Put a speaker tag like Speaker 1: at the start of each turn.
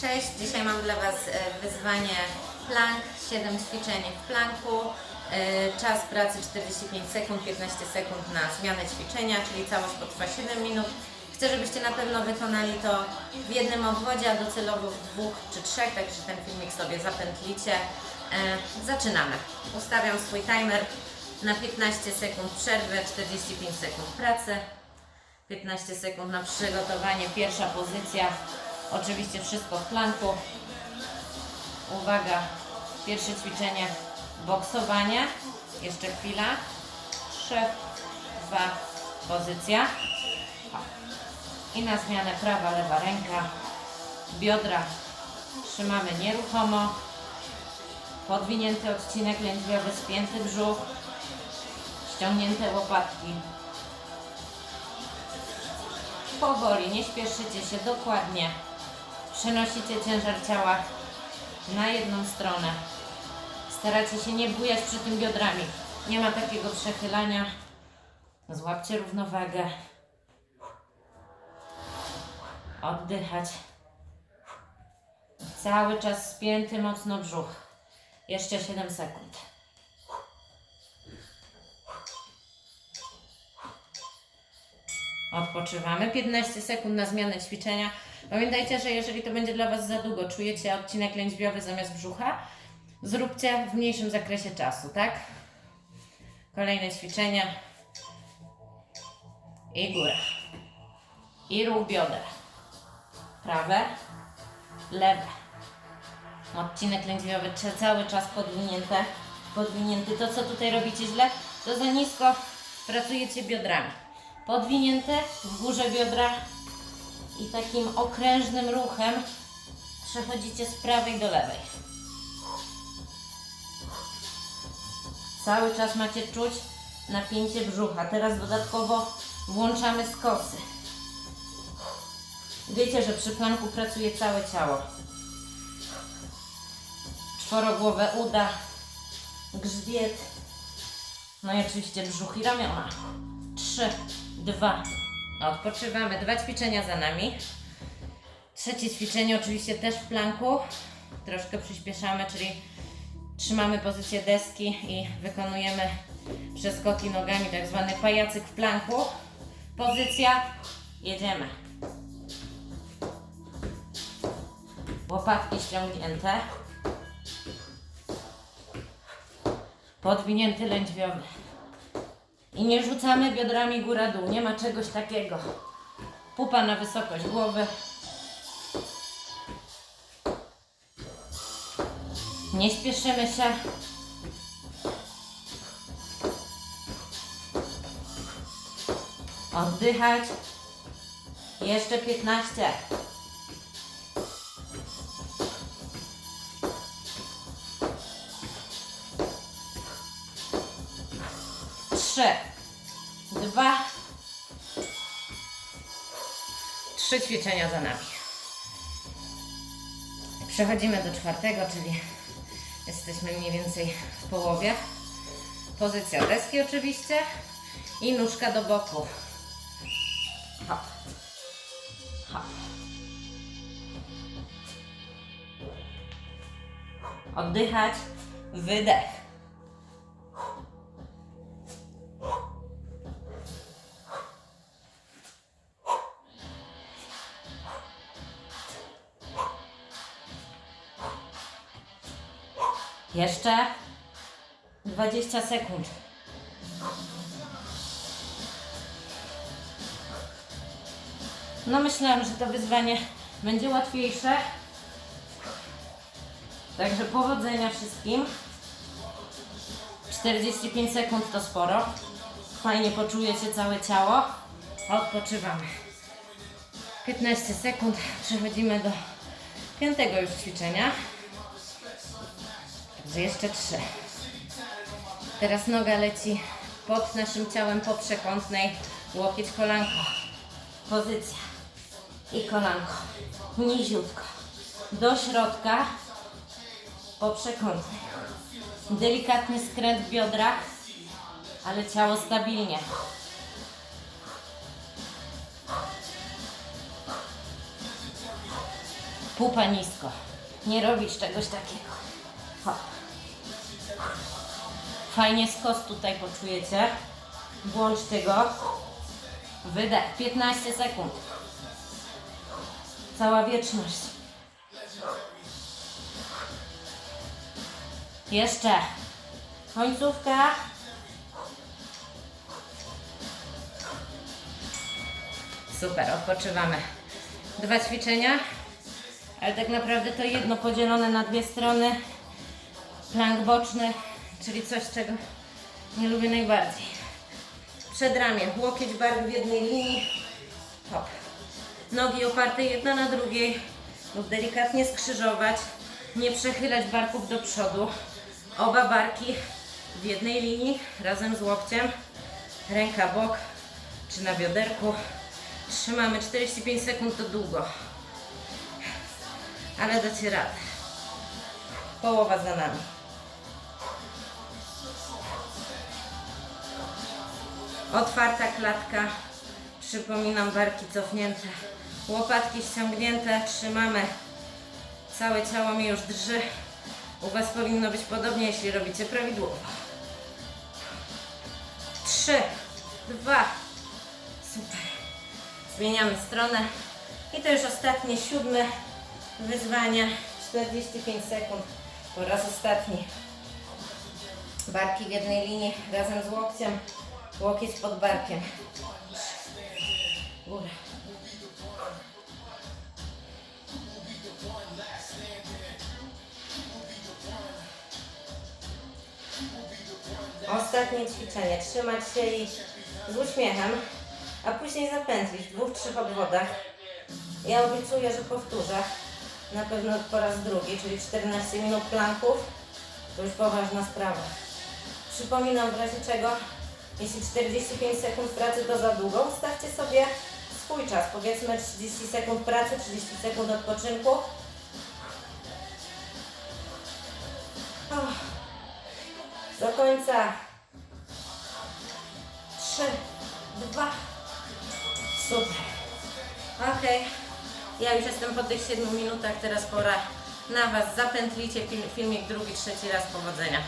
Speaker 1: Cześć, dzisiaj mam dla Was e, wyzwanie plank, 7 ćwiczeń w planku. E, Czas pracy 45 sekund, 15 sekund na zmianę ćwiczenia, czyli całość potrwa 7 minut. Chcę, żebyście na pewno wykonali to w jednym obwodzie, a docelowo w dwóch czy trzech, także ten filmik sobie zapętlicie. E, Zaczynamy. Ustawiam swój timer na 15 sekund przerwy, 45 sekund pracy. 15 sekund na przygotowanie, pierwsza pozycja. Oczywiście wszystko w planku. Uwaga, pierwsze ćwiczenie boksowanie. Jeszcze chwila. 3, 2, pozycja. I na zmianę prawa, lewa ręka. Biodra trzymamy nieruchomo. Podwinięty odcinek lędźwiowy, spięty brzuch. Ściągnięte łopatki. Powoli, nie śpieszycie się, dokładnie. Przenosicie ciężar ciała na jedną stronę. Staracie się nie bujać przy tym biodrami. Nie ma takiego przechylania. Złapcie równowagę. Oddychać. Cały czas spięty mocno brzuch. Jeszcze 7 sekund. Odpoczywamy. 15 sekund na zmianę ćwiczenia. Pamiętajcie, że jeżeli to będzie dla Was za długo, czujecie odcinek lędźwiowy zamiast brzucha, zróbcie w mniejszym zakresie czasu, tak? Kolejne ćwiczenia. I góra. I ruch bioder. Prawe, lewe. Odcinek lędźwiowy cały czas podwinięte, podwinięty. To, co tutaj robicie źle, to za nisko pracujecie biodrami. Podwinięte w górze biodra i takim okrężnym ruchem przechodzicie z prawej do lewej. Cały czas macie czuć napięcie brzucha. Teraz dodatkowo włączamy skosy. Wiecie, że przy planku pracuje całe ciało. Czworogłowe uda, grzbiet, no i oczywiście brzuch i ramiona. Trzy, dwa. Odpoczywamy. Dwa ćwiczenia za nami. Trzecie ćwiczenie oczywiście też w planku. Troszkę przyspieszamy, czyli trzymamy pozycję deski i wykonujemy przeskoki nogami, tak zwany pajacyk w planku. Pozycja. Jedziemy. Łopatki ściągnięte. Podwinięty lędźwiowy. I nie rzucamy biodrami góra-dół. Nie ma czegoś takiego. Pupa na wysokość głowy. Nie śpieszymy się. Oddychać. Jeszcze 15. Trzy, dwa, trzy ćwiczenia za nami. Przechodzimy do czwartego, czyli jesteśmy mniej więcej w połowie. Pozycja deski oczywiście i nóżka do boku. Hop. Hop. Oddychać, wydech. Jeszcze 20 sekund. No myślałam, że to wyzwanie będzie łatwiejsze. Także powodzenia wszystkim. 45 sekund to sporo. Fajnie poczujecie całe ciało. Odpoczywamy. 15 sekund. Przechodzimy do piątego już ćwiczenia. Także jeszcze trzy. Teraz noga leci pod naszym ciałem po przekątnej. Łokieć, kolanko. Pozycja. I kolanko. Niziutko. Do środka. Po przekątnej. Delikatny skręt w biodrach, ale ciało stabilnie. Pupa nisko. Nie robić czegoś takiego. Hop. Fajnie skos tutaj poczujecie. Włączcie go. Wydech. 15 sekund. Cała wieczność. Jeszcze. Końcówka. Super, odpoczywamy. Dwa ćwiczenia, ale tak naprawdę to jedno podzielone na dwie strony. Plank boczny, czyli coś, czego nie lubię najbardziej. Przedramię, łokieć bark w jednej linii. Hop. Nogi oparte jedna na drugiej lub delikatnie skrzyżować. Nie przechylać barków do przodu. Oba barki w jednej linii razem z łokciem. Ręka bok czy na bioderku. Trzymamy 45 sekund to długo. Ale dacie radę. Połowa za nami. Otwarta klatka. Przypominam barki cofnięte. Łopatki ściągnięte. Trzymamy. Całe ciało mi już drży. U Was powinno być podobnie, jeśli robicie prawidłowo. Trzy, dwa, super. Zmieniamy stronę. I to już ostatnie, siódme wyzwanie. 45 sekund. Po raz ostatni. Barki w jednej linii razem z łokciem. Łokieć pod barkiem. Góra. Ostatnie ćwiczenie. Trzymać się i z uśmiechem, a później zapętlić w dwóch, trzech obwodach. Ja obiecuję, że powtórzę. Na pewno po raz drugi, czyli 14 minut planków. To już poważna sprawa. Przypominam w razie czego, jeśli 45 sekund pracy to za długo, ustawcie sobie swój czas. Powiedzmy 30 sekund pracy, 30 sekund odpoczynku. Do końca. Trzy, dwa. Super. Okej. Ja już jestem po tych 7 minutach, teraz pora na Was. Zapętlicie film, filmik drugi, trzeci raz. Powodzenia.